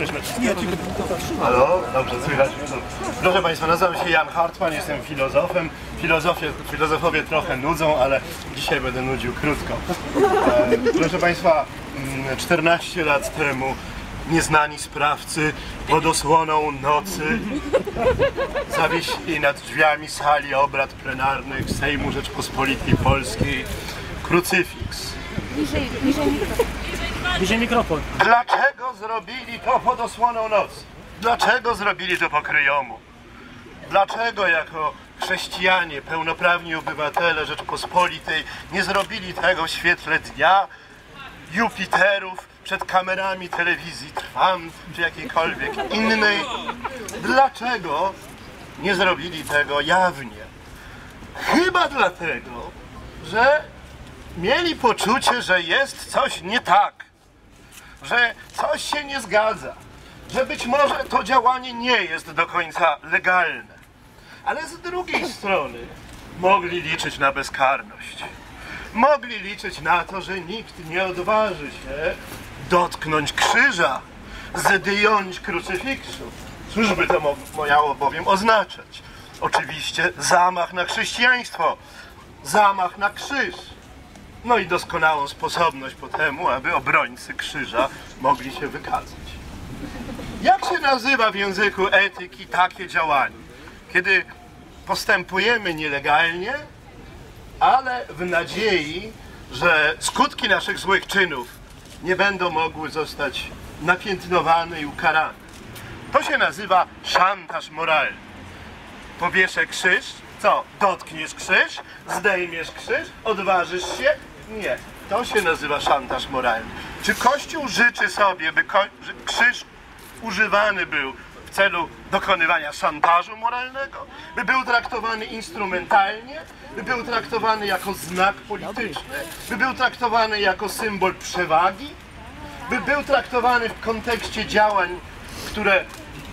Naciskamy. Halo, dobrze, słychać. Proszę Państwa, nazywam się Jan Hartman, jestem filozofem. Filozofie, filozofowie trochę nudzą, ale dzisiaj będę nudził krótko. Proszę Państwa, mm, 14 lat temu nieznani sprawcy pod osłoną nocy zawiesili nad drzwiami sali obrad plenarnych Sejmu Rzeczpospolitej Polskiej krucyfiks. Niżej, niżej mikrofon. Bliżej mikrofon. Dlaczego zrobili to pod osłoną nocy? Dlaczego zrobili to po kryjomu? Dlaczego jako chrześcijanie, pełnoprawni obywatele Rzeczpospolitej nie zrobili tego w świetle dnia, Jupiterów, przed kamerami telewizji Trwam czy jakiejkolwiek innej? Dlaczego nie zrobili tego jawnie? Chyba dlatego, że mieli poczucie, że jest coś nie tak że coś się nie zgadza, że być może to działanie nie jest do końca legalne. Ale z drugiej strony mogli liczyć na bezkarność. Mogli liczyć na to, że nikt nie odważy się dotknąć krzyża, zdjąć krucyfiksu. Cóż by to miało bowiem oznaczać? Oczywiście zamach na chrześcijaństwo, zamach na krzyż. No i doskonałą sposobność po temu, aby obrońcy krzyża mogli się wykazać. Jak się nazywa w języku etyki takie działanie? Kiedy postępujemy nielegalnie, ale w nadziei, że skutki naszych złych czynów nie będą mogły zostać napiętnowane i ukarane. To się nazywa szantaż moralny powieszę krzyż, co? Dotkniesz krzyż, zdejmiesz krzyż, odważysz się? Nie. To się nazywa szantaż moralny. Czy Kościół życzy sobie, by krzyż używany był w celu dokonywania szantażu moralnego? By był traktowany instrumentalnie? By był traktowany jako znak polityczny? By był traktowany jako symbol przewagi? by był traktowany w kontekście działań, które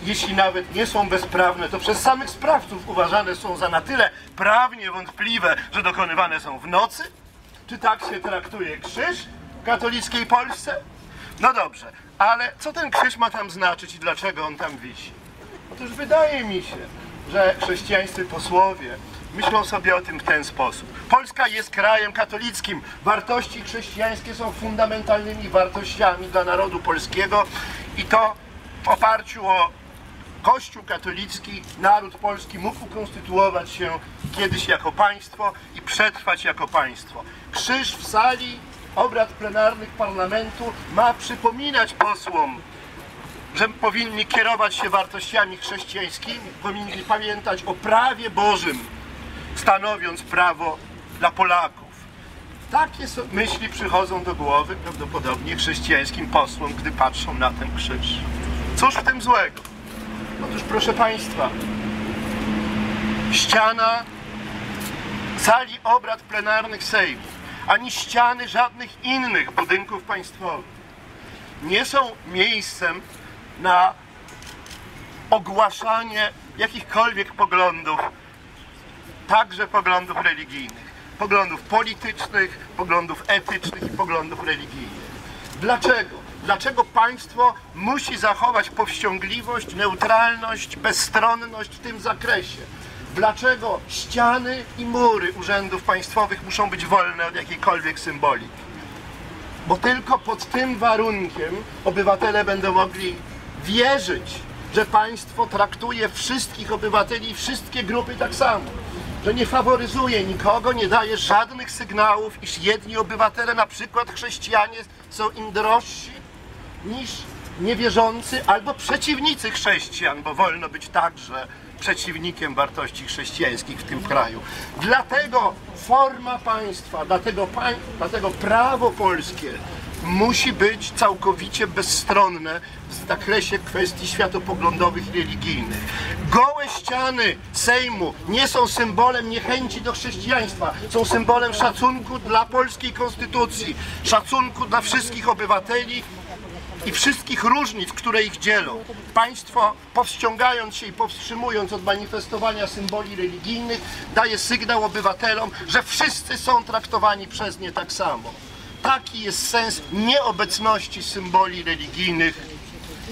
jeśli nawet nie są bezprawne, to przez samych sprawców uważane są za na tyle prawnie wątpliwe, że dokonywane są w nocy? Czy tak się traktuje krzyż w katolickiej Polsce? No dobrze, ale co ten krzyż ma tam znaczyć i dlaczego on tam wisi? Otóż wydaje mi się, że chrześcijańscy posłowie myślą sobie o tym w ten sposób. Polska jest krajem katolickim. Wartości chrześcijańskie są fundamentalnymi wartościami dla narodu polskiego i to w oparciu o Kościół katolicki, naród polski mógł ukonstytuować się kiedyś jako państwo i przetrwać jako państwo. Krzyż w sali obrad plenarnych parlamentu ma przypominać posłom, że powinni kierować się wartościami chrześcijańskimi, powinni pamiętać o prawie Bożym, stanowiąc prawo dla Polaków. Takie myśli przychodzą do głowy prawdopodobnie chrześcijańskim posłom, gdy patrzą na ten krzyż. Cóż w tym złego? Otóż proszę Państwa, ściana sali obrad plenarnych Sejmu, ani ściany żadnych innych budynków państwowych nie są miejscem na ogłaszanie jakichkolwiek poglądów, także poglądów religijnych, poglądów politycznych, poglądów etycznych i poglądów religijnych. Dlaczego? Dlaczego państwo musi zachować powściągliwość, neutralność, bezstronność w tym zakresie? Dlaczego ściany i mury urzędów państwowych muszą być wolne od jakiejkolwiek symboliki? Bo tylko pod tym warunkiem obywatele będą mogli wierzyć, że państwo traktuje wszystkich obywateli i wszystkie grupy tak samo. Że nie faworyzuje nikogo, nie daje żadnych sygnałów, iż jedni obywatele, na przykład chrześcijanie, są im drożsi niż niewierzący albo przeciwnicy chrześcijan, bo wolno być także przeciwnikiem wartości chrześcijańskich w tym kraju. Dlatego forma państwa, dlatego, dlatego prawo polskie musi być całkowicie bezstronne w zakresie kwestii światopoglądowych i religijnych. Gołe ściany Sejmu nie są symbolem niechęci do chrześcijaństwa, są symbolem szacunku dla polskiej konstytucji, szacunku dla wszystkich obywateli i wszystkich różnic, które ich dzielą. Państwo, powściągając się i powstrzymując od manifestowania symboli religijnych, daje sygnał obywatelom, że wszyscy są traktowani przez nie tak samo. Taki jest sens nieobecności symboli religijnych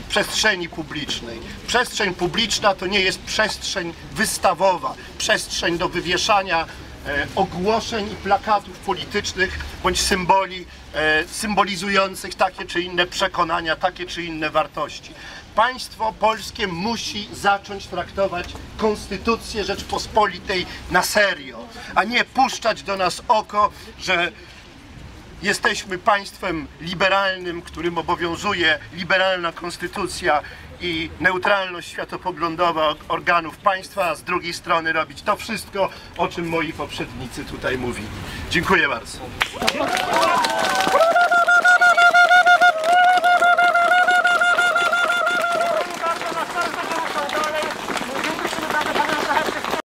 przestrzeni publicznej. Przestrzeń publiczna to nie jest przestrzeń wystawowa, przestrzeń do wywieszania ogłoszeń i plakatów politycznych bądź symboli e, symbolizujących takie czy inne przekonania, takie czy inne wartości. Państwo polskie musi zacząć traktować Konstytucję Rzeczpospolitej na serio, a nie puszczać do nas oko, że Jesteśmy państwem liberalnym, którym obowiązuje liberalna konstytucja i neutralność światopoglądowa organów państwa, a z drugiej strony robić to wszystko, o czym moi poprzednicy tutaj mówili. Dziękuję bardzo.